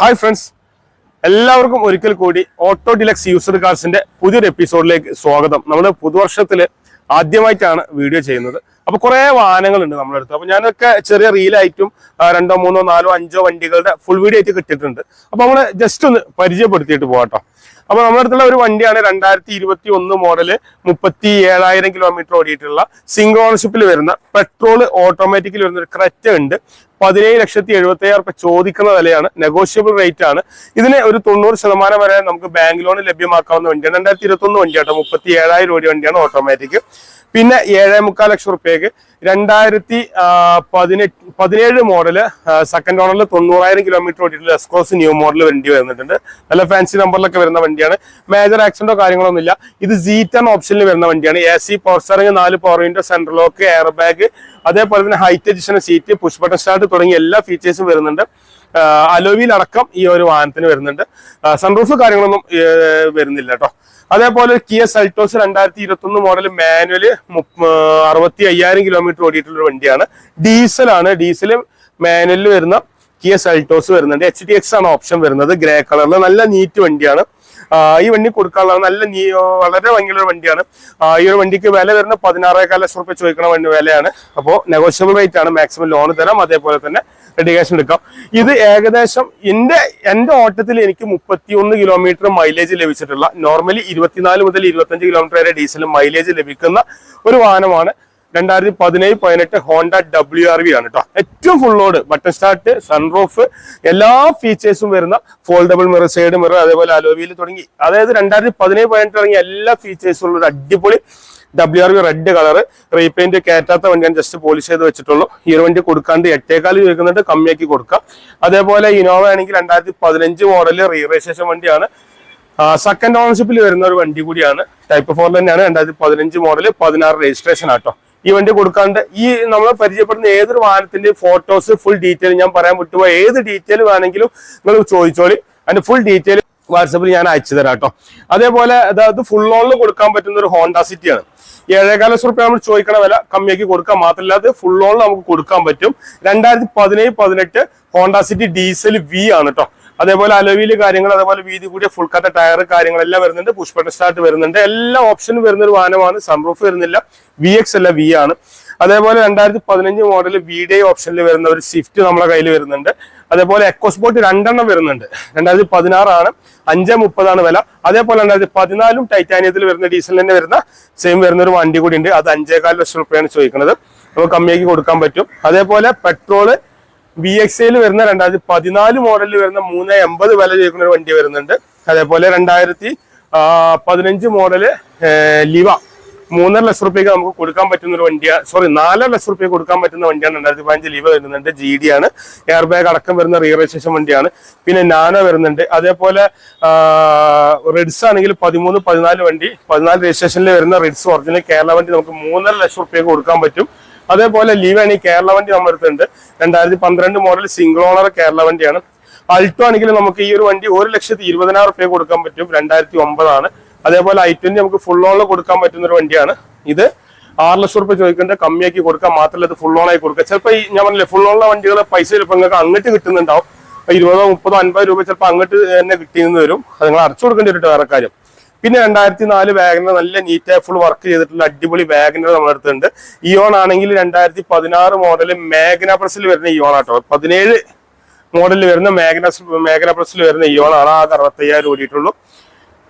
Hi friends. എല്ലാവർക്കും ഒരിക്കൽ കൂടി ഓട്ടോ ഡിലക്സ് യൂസർ കാർസിന്റെ പുതിയൊരു എപ്പിസോഡിലേക്ക് സ്വാഗതം. നമ്മൾ പുതുവർഷത്തിൽ ആദ്യമായിട്ടാണ് വീഡിയോ ചെയ്യുന്നത്. അപ്പൊ കുറെ വാഹനങ്ങളുണ്ട് നമ്മുടെ അടുത്ത്. അപ്പൊ ഞാനൊക്കെ ചെറിയ റീലായിട്ടും രണ്ടോ മൂന്നോ നാലോ അഞ്ചോ വണ്ടികളുടെ ഫുൾ വീഡിയോ ആയിട്ട് കിട്ടിയിട്ടുണ്ട്. അപ്പൊ നമ്മൾ ജസ്റ്റ് ഒന്ന് പരിചയപ്പെടുത്തിയിട്ട് പോകാട്ടോ അപ്പൊ നമ്മുടെ അടുത്തുള്ള ഒരു വണ്ടിയാണ് രണ്ടായിരത്തി ഇരുപത്തി ഒന്ന് മോഡൽ മുപ്പത്തി ഏഴായിരം കിലോമീറ്റർ ഓടിയിട്ടുള്ള സിംഗിൾ ഓണർഷിപ്പിൽ വരുന്ന പെട്രോൾ ഓട്ടോമാറ്റിക്കിൽ വരുന്ന ഒരു ക്രെറ്റ ഉണ്ട്. പതിനേഴ് ലക്ഷത്തി എഴുപത്തി അയ്യായിരം റുപ്യ ചോദിക്കുന്ന വിലയാണ്. നെഗോഷ്യബിൾ റേറ്റ് ആണ്. ഇതിന് ഒരു തൊണ്ണൂറ് ശതമാനം വരെ നമുക്ക് ബാങ്ക് ലോൺ ലഭ്യമാക്കാവുന്ന വണ്ടിയാണ്. രണ്ടായിരത്തി ഇരുപത്തി ഒന്ന് വണ്ടിയാട്ടോ. മുപ്പത്തി ഏഴായിരം രൂപ വണ്ടിയാണ് ഓട്ടോമാറ്റിക് പിന്നെ ഏഴേ മുക്കാൽ ലക്ഷം റുപ്യക്ക് രണ്ടായിരത്തി പതിനെട്ട് പതിനേഴ് മോഡൽ സെക്കൻഡ് ഓണറിൽ തൊണ്ണൂറായിരം കിലോമീറ്റർ ഓടിയിട്ടുള്ള എസ്കോസ് ന്യൂ മോഡൽ വണ്ടി വരുന്നുണ്ട്. നല്ല ഫാൻസി നമ്പറിലൊക്കെ വരുന്ന വണ്ടിയാണ്. മേജർ ആക്സിഡന്റോ കാര്യങ്ങളൊന്നും ഇല്ല ഇത് സീറ്റൺ ഓപ്ഷനിൽ വരുന്ന വണ്ടിയാണ്. എ സി പവർ സ്റ്റാറിംഗ് നാല് power window central lock air bag അതേപോലെ തന്നെ height adjustment seat push button start തുടങ്ങിയ എല്ലാ ഫീച്ചേഴ്സും വരുന്നുണ്ട്. അലോവിയിലടക്കം ഈ ഒരു വാഹനത്തിന് വരുന്നുണ്ട്. സൺറൂഫ് കാര്യങ്ങളൊന്നും വരുന്നില്ല കേട്ടോ. അതേപോലെ കിയ സൾട്ടോസ് രണ്ടായിരത്തി ഇരുപത്തി ഒന്ന് മോഡൽ മാനുവൽ അറുപത്തി അയ്യായിരം കിലോമീറ്റർ ഓടിയിട്ടുള്ള വണ്ടിയാണ്. ഡീസലാണ്. ഡീസൽ മാനുവലിൽ വരുന്ന കിയ സൾട്ടോസ് വരുന്നുണ്ട്. എച്ച് ഡി എക്സ് ആണ് ഓപ്ഷൻ വരുന്നത്. ഗ്രേ കളറിൽ നല്ല നീറ്റ് വണ്ടിയാണ്. ഈ വണ്ടി കൊടുക്കാനുള്ള നല്ല നീ വളരെ ഭംഗിയുള്ള വണ്ടിയാണ്. ഈ ഒരു വണ്ടിക്ക് വില വരുന്ന പതിനാറേകാൽ ലക്ഷം റുപ്യ ചോദിക്കണ വണ്ടി വിലയാണ്. അപ്പോൾ നെഗോഷ്യബിൾ റേറ്റ് ആണ്. മാക്സിമം ലോൺ തരാം. അതേപോലെ തന്നെ ക്യാഷ് എടുക്കാം. ഇത് ഏകദേശം എന്റെ എന്റെ ഓട്ടത്തിൽ എനിക്ക് മുപ്പത്തി ഒന്ന് കിലോമീറ്റർ മൈലേജ് ലഭിച്ചിട്ടുള്ള നോർമലി ഇരുപത്തിനാല് മുതൽ ഇരുപത്തഞ്ച് കിലോമീറ്റർ വരെ ഡീസൽ മൈലേജ് ലഭിക്കുന്ന ഒരു വാഹനമാണ്. രണ്ടായിരത്തി പതിനേഴ് പതിനെട്ട് ഹോണ്ട ഡബ്ല്യു ആർ വി ആണ് കേട്ടോ ഏറ്റവും full load button start sunroof എല്ലാ ഫീച്ചേഴ്സും വരുന്ന ഫോൾഡബിൾ മിറർ സൈഡ് മിറർ അതേപോലെ അലോവിയിൽ തുടങ്ങി. അതായത് രണ്ടായിരത്തി പതിനേഴ് പതിനെട്ട് ഇറങ്ങിയ എല്ലാ ഫീച്ചേഴ്സും ഉള്ള ഒരു അടിപൊളി W R V red colour repaint കയറ്റാത്ത വണ്ടിയാണ് ജസ്റ്റ് പോളിഷ് ചെയ്ത് വെച്ചിട്ടുള്ളൂ. ഈ ഒരു വണ്ടി കൊടുക്കാണ്ട് എട്ടേക്കാൽ ചോദിക്കുന്നുണ്ട് കമ്മിയാക്കി കൊടുക്കാം. അതേപോലെ ഇനോവ ആണെങ്കിൽ രണ്ടായിരത്തി പതിനഞ്ച് മോഡൽ റീ രജിസ്ട്രേഷൻ വണ്ടിയാണ് സെക്കൻഡ് ഓണർഷിപ്പിൽ വരുന്ന ഒരു വണ്ടി കൂടിയാണ്. ടൈപ്പ് ഫോർ തന്നെയാണ് രണ്ടായിരത്തി പതിനഞ്ച് മോഡൽ പതിനാറ് രജിസ്ട്രേഷൻ ആട്ടോ. ഈ വണ്ടി കൊടുക്കാണ്ട് ഈ നമ്മൾ പരിചയപ്പെടുന്ന ഏതൊരു വാഹനത്തിന്റെ ഫോട്ടോസ് ഫുൾ ഡീറ്റെയിൽ ഞാൻ പറയാൻ വിട്ടുപോയ ഏത് ഡീറ്റെയിൽ വേണമെങ്കിലും നിങ്ങൾ ചോദിച്ചോളി. അതിന്റെ ഫുൾ ഡീറ്റെയിൽ വാട്സപ്പിൽ ഞാൻ അയച്ചു തരാം കേട്ടോ. അതേപോലെ അതായത് ഫുൾ ഓണിൽ കൊടുക്കാൻ പറ്റുന്ന ഒരു ഹോണ്ട സിറ്റിയാണ് ഏഴേകാല ലക്ഷം നമ്മൾ ചോദിക്കണ വില കമ്മിയാക്കി കൊടുക്കാൻ മാത്രമല്ല അത് ഫുൾ ഓണിൽ നമുക്ക് കൊടുക്കാൻ പറ്റും. രണ്ടായിരത്തി പതിനേഴ് പതിനെട്ട് ഹോണ്ട സിറ്റി ഡീസൽ വി ആണ് കേട്ടോ അതേപോലെ അലവിയിൽ കാര്യങ്ങൾ അതേപോലെ വീതി കൂടിയ ഫുൾ ടയർ കാര്യങ്ങളെല്ലാം വരുന്നുണ്ട്. പുഷ്പട്ട സ്റ്റാർട്ട് വരുന്നുണ്ട്. എല്ലാ ഓപ്ഷനും വരുന്ന ഒരു വാഹനമാണ്. സൺറൂഫ് വരുന്നില്ല. വി എക്സ് അല്ല വി ആണ്. അതേപോലെ രണ്ടായിരത്തി പതിനഞ്ച് മോഡൽ വി ഡേ ഓപ്ഷനിൽ വരുന്ന ഒരു സ്വിഫ്റ്റ് നമ്മളെ കയ്യിൽ വരുന്നുണ്ട്. അതേപോലെ എക്കോസ്പോർട്ട് രണ്ടെണ്ണം വരുന്നുണ്ട്. രണ്ടായിരത്തി പതിനാറാണ് അഞ്ച് മുപ്പതാണ് വില. അതേപോലെ രണ്ടായിരത്തി പതിനാലും ടൈറ്റാനിയത്തിൽ വരുന്ന ഡീസൽ തന്നെ വരുന്ന സെയിം വരുന്ന ഒരു വണ്ടി കൂടി ഉണ്ട്. അത് അഞ്ചേകാൽ ലക്ഷം റുപ്യാണ് ചോദിക്കുന്നത്. അപ്പോൾ കമ്മിയാക്കി കൊടുക്കാൻ പറ്റും. അതേപോലെ പെട്രോൾ വി എക്സ് ഐയിൽ വരുന്ന രണ്ടായിരത്തി പതിനാല് മോഡലിൽ വരുന്ന മൂന്ന് എൺപത് വില ചോദിക്കുന്ന ഒരു വണ്ടി വരുന്നുണ്ട്. അതേപോലെ രണ്ടായിരത്തി പതിനഞ്ച് മോഡൽ ലിവ മൂന്നര ലക്ഷം റുപ്യക്ക് നമുക്ക് കൊടുക്കാൻ പറ്റുന്ന ഒരു വണ്ടിയാ. സോറി നാലര ലക്ഷം റുപ്യ കൊടുക്കാൻ പറ്റുന്ന വണ്ടിയാണ് രണ്ടായിരത്തി പതിനഞ്ച് ലീവ് വരുന്നുണ്ട്. ജി ഡി ആണ്. എയർ ബാഗ് അടക്കം വരുന്ന റീ രജിസ്ട്രേഷൻ വണ്ടിയാണ്. പിന്നെ നാനോ വരുന്നുണ്ട്. അതേപോലെ റിഡ്സ് ആണെങ്കിൽ പതിമൂന്ന് പതിനാല് വണ്ടി പതിനാല് രജിസ്ട്രേഷനിൽ വരുന്ന റിഡ്സ് ഒറിജിനൽ കേരള വണ്ടി നമുക്ക് മൂന്നര ലക്ഷം റുപ്യക്ക് കൊടുക്കാൻ പറ്റും. അതേപോലെ ലീവാണ് ഈ കേരള വണ്ടി നമ്മുടെ അടുത്തുണ്ട്. രണ്ടായിരത്തി പന്ത്രണ്ട് മോഡൽ സിംഗിൾ ഓണർ കേരള വണ്ടിയാണ്. അൾട്ടോ ആണെങ്കിൽ നമുക്ക് ഈ ഒരു വണ്ടി ഒരു ലക്ഷത്തി ഇരുപതിനായിരം റുപ്യ കൊടുക്കാൻ പറ്റും. രണ്ടായിരത്തി ഒമ്പതാണ്. അതേപോലെ ഐ ട്വന്റി നമുക്ക് ഫുൾ ഓണിൽ കൊടുക്കാൻ പറ്റുന്ന ഒരു വണ്ടിയാണ്. ഇത് ആറ് ലക്ഷം റുപ്യ ചോദിക്കേണ്ട കമ്മിയാക്കി കൊടുക്കാൻ മാത്രമല്ല ഇത് ഫുൾ ഓണായി കൊടുക്കുക. ചിലപ്പോൾ ഈ ഞാൻ പറഞ്ഞില്ലേ ഫുൾ ഓണുള്ള വണ്ടികൾ പൈസ ചിലപ്പോൾ നിങ്ങൾക്ക് അങ്ങോട്ട് കിട്ടുന്നുണ്ടാവും. ഇരുപതോ മുപ്പതോ അൻപത് രൂപ ചിലപ്പോൾ അങ്ങോട്ട് തന്നെ കിട്ടിയെന്ന് വരും. അത് നിങ്ങൾ അടച്ചു കൊടുക്കേണ്ടി വരും വേറെ കാര്യം. പിന്നെ രണ്ടായിരത്തി നാല് വാഗനർ നല്ല നീറ്റായി ഫുൾ വർക്ക് ചെയ്തിട്ടുള്ള അടിപൊളി വാഗനർ നമ്മുടെ അടുത്തുണ്ട്. ഇയോൺ ആണെങ്കിൽ രണ്ടായിരത്തി പതിനാറ് മോഡൽ മേഘന പ്രസിൽ വരുന്ന ഇയോൺ ആട്ടോ. പതിനേഴ് മോഡലിൽ വരുന്ന മേഘന മേഘന പ്രസിൽ വരുന്ന ഇയോൺ ആണ്. ആ അറുപത്തയ്യായിരം ഓടിയിട്ടുള്ളൂ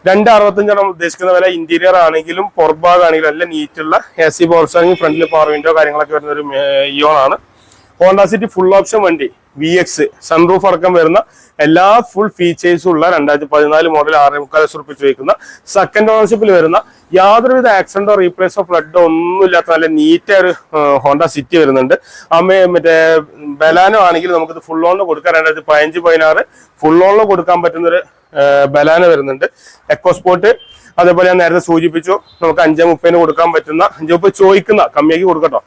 രണ്ട് അറുപത്തഞ്ചാണ് ഉദ്ദേശിക്കുന്ന വില ഇന്റീരിയർ ആണെങ്കിലും പുറഭാഗം ആണെങ്കിലും നല്ല നീറ്റുള്ള എ സി ആണെങ്കിൽ ഫ്രണ്ടിൽ പവർ വിൻഡോ കാര്യങ്ങളൊക്കെ വരുന്ന ഒരു ഇയോൺ ആണ്. ഹോണ്ട സിറ്റി ഫുൾ ഓപ്ഷൻ വണ്ടി വി എക്സ് സൺറൂഫ് അടക്കം വരുന്ന എല്ലാ ഫുൾ ഫീച്ചേഴ്സും ഉള്ള രണ്ടായിരത്തി പതിനാല് മോഡൽ ആറ് മുക്കാൽ ലക്ഷം സെക്കൻഡ് ഓണർഷിപ്പിൽ വരുന്ന യാതൊരുവിധ ആക്സിഡന്റോ റീപ്ലേസോ ഫ്ലഡോ ഒന്നും ഇല്ലാത്ത നല്ല നീറ്റ് ഒരു ഹോണ്ട സിറ്റി വരുന്നുണ്ട്. അമ്മ മറ്റേ ബലാനോ ആണെങ്കിൽ നമുക്കിത് ഫുൾ ഓണിൽ കൊടുക്കാൻ രണ്ടായിരത്തി പതിനഞ്ച് പതിനാറ് ഫുൾ ഓണിൽ കൊടുക്കാൻ പറ്റുന്നൊരു ബലാന വരുന്നുണ്ട്. എക്കോസ്പോർട്ട് അതേപോലെ ഞാൻ നേരത്തെ സൂചിപ്പിച്ചു നമുക്ക് അഞ്ചേ മുപ്പതിന് കൊടുക്കാൻ പറ്റുന്ന അഞ്ചേ മുപ്പത് ചോദിക്കുന്ന കമ്മിയാക്കി കൊടുക്കട്ടോ.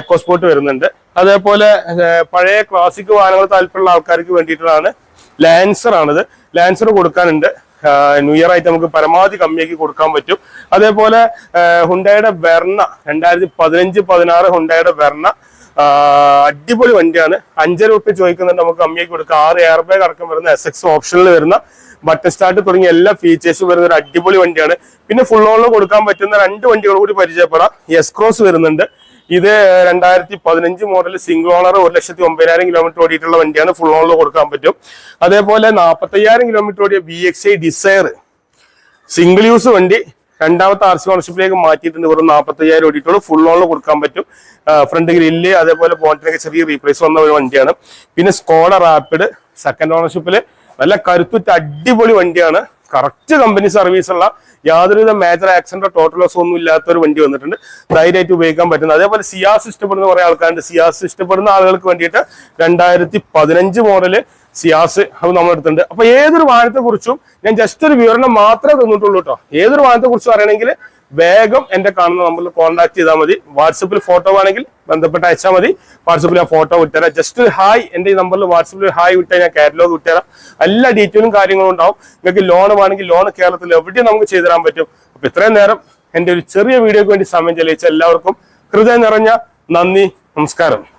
എക്കോസ്പോർട്ട് വരുന്നുണ്ട്. അതേപോലെ പഴയ ക്ലാസിക് വാഹനങ്ങൾ താല്പര്യമുള്ള ആൾക്കാർക്ക് വേണ്ടിയിട്ടുള്ളതാണ് ലാൻസർ ആണിത്. ലാൻസർ കൊടുക്കാനുണ്ട്. ന്യൂ ഇയർ ആയിട്ട് നമുക്ക് പരമാവധി കമ്മിയാക്കി കൊടുക്കാൻ പറ്റും. അതേപോലെ ഹുണ്ടായുടെ വെർണ രണ്ടായിരത്തി പതിനഞ്ച് പതിനാറ് ഹുണ്ടായുടെ വെർണ അടിപൊളി വണ്ടിയാണ്. അഞ്ചര രൂപ ചോദിക്കുന്നുണ്ട് നമുക്ക് കമ്മിയാക്കി കൊടുക്കാം ആറ് എയർ ബാഗ് അടക്കം വരുന്ന എസ് എക്സ് ഓപ്ഷനിൽ വരുന്ന ബട്ടൺ സ്റ്റാർട്ട് തുടങ്ങിയ എല്ലാ ഫീച്ചേഴ്സും വരുന്ന ഒരു അടിപൊളി വണ്ടിയാണ്. പിന്നെ ഫുൾ ഓണിൽ കൊടുക്കാൻ പറ്റുന്ന രണ്ട് വണ്ടികൾ കൂടി പരിചയപ്പെടാം. എസ് ക്രോസ് വരുന്നുണ്ട്. ഇത് രണ്ടായിരത്തി പതിനഞ്ച് മോഡൽ സിംഗിൾ ഓണർ ഒരു ലക്ഷത്തി ഒമ്പതിനായിരം കിലോമീറ്റർ ഓടിയിട്ടുള്ള വണ്ടിയാണ് ഫുൾ ഓണിൽ കൊടുക്കാൻ പറ്റും. അതേപോലെ നാൽപ്പത്തയ്യായിരം കിലോമീറ്റർ ഓടിയ B X I Dzire single use വണ്ടി രണ്ടാമത്തെ ആർ സി ഓണർഷിപ്പിലേക്ക് മാറ്റിയിട്ടുണ്ട്. വെറും നാൽപ്പത്തയ്യായിരം ഓടിയിട്ടുള്ളൂ. ഫുൾ ഓണിൽ കൊടുക്കാൻ പറ്റും. ഫ്രണ്ട് ഗ്രില്ല് അതേപോലെ ബോണ്ടിനൊക്കെ ചെറിയ റീപ്ലേസ് വന്ന ഒരു വണ്ടിയാണ്. പിന്നെ സ്കോഡ റാപ്പിഡ് സെക്കൻഡ് ഓണർഷിപ്പിൽ നല്ല കരുത്തുറ്റ അടിപൊളി വണ്ടിയാണ്. കറക്റ്റ് കമ്പനി സർവീസ് ഉള്ള യാതൊരുവിധ മേജർ ആക്സിഡന്റോ ടോട്ടൽ ലോസ് ഒന്നും ഇല്ലാത്ത ഒരു വണ്ടി വന്നിട്ടുണ്ട്. ധൈര്യമായിട്ട് ഉപയോഗിക്കാൻ പറ്റുന്നത് അതേപോലെ സിയാസ് ഇഷ്ടപ്പെടുന്ന കുറെ ആൾക്കാരുണ്ട്. സിയാസ് ഇഷ്ടപ്പെടുന്ന ആളുകൾക്ക് വേണ്ടിയിട്ട് രണ്ടായിരത്തി പതിനഞ്ച് മോഡൽ സിയാസ് അത് നമ്മൾ എടുത്തിട്ടുണ്ട് അപ്പൊ ഏതൊരു വാഹനത്തെ കുറിച്ചും ഞാൻ ജസ്റ്റ് ഒരു വിവരണം മാത്രമേ തന്നിട്ടുള്ളൂ കേട്ടോ. ഏതൊരു വാഹനത്തെ കുറിച്ചും അറിയണമെങ്കിൽ വേഗം എന്റെ കാണുന്ന നമ്പറിൽ കോൺടാക്ട് ചെയ്താൽ മതി. വാട്സപ്പിൽ ഫോട്ടോ വേണമെങ്കിൽ ബന്ധപ്പെട്ട് അയച്ചാൽ മതി. വാട്സപ്പിൽ ആ ഫോട്ടോ വിട്ടുതരാം. ജസ്റ്റ് ഹായ് എന്റെ ഈ നമ്പറിൽ വാട്സപ്പിൽ ഹായ് വിട്ടാൽ ഞാൻ കാറ്റലോഗ് വിട്ടുതരാം. എല്ലാ ഡീറ്റെയിലും കാര്യങ്ങളും ഉണ്ടാവും. നിങ്ങൾക്ക് ലോൺ വേണമെങ്കിൽ ലോൺ കേരളത്തിൽ എവിടെയും നമുക്ക് ചെയ്തു തരാൻ പറ്റും. അപ്പൊ ഇത്രയും നേരം എന്റെ ഒരു ചെറിയ വീഡിയോക്ക് വേണ്ടി സമയം ചെലവഴിച്ച എല്ലാവർക്കും ഹൃദയം നിറഞ്ഞ നന്ദി നമസ്കാരം.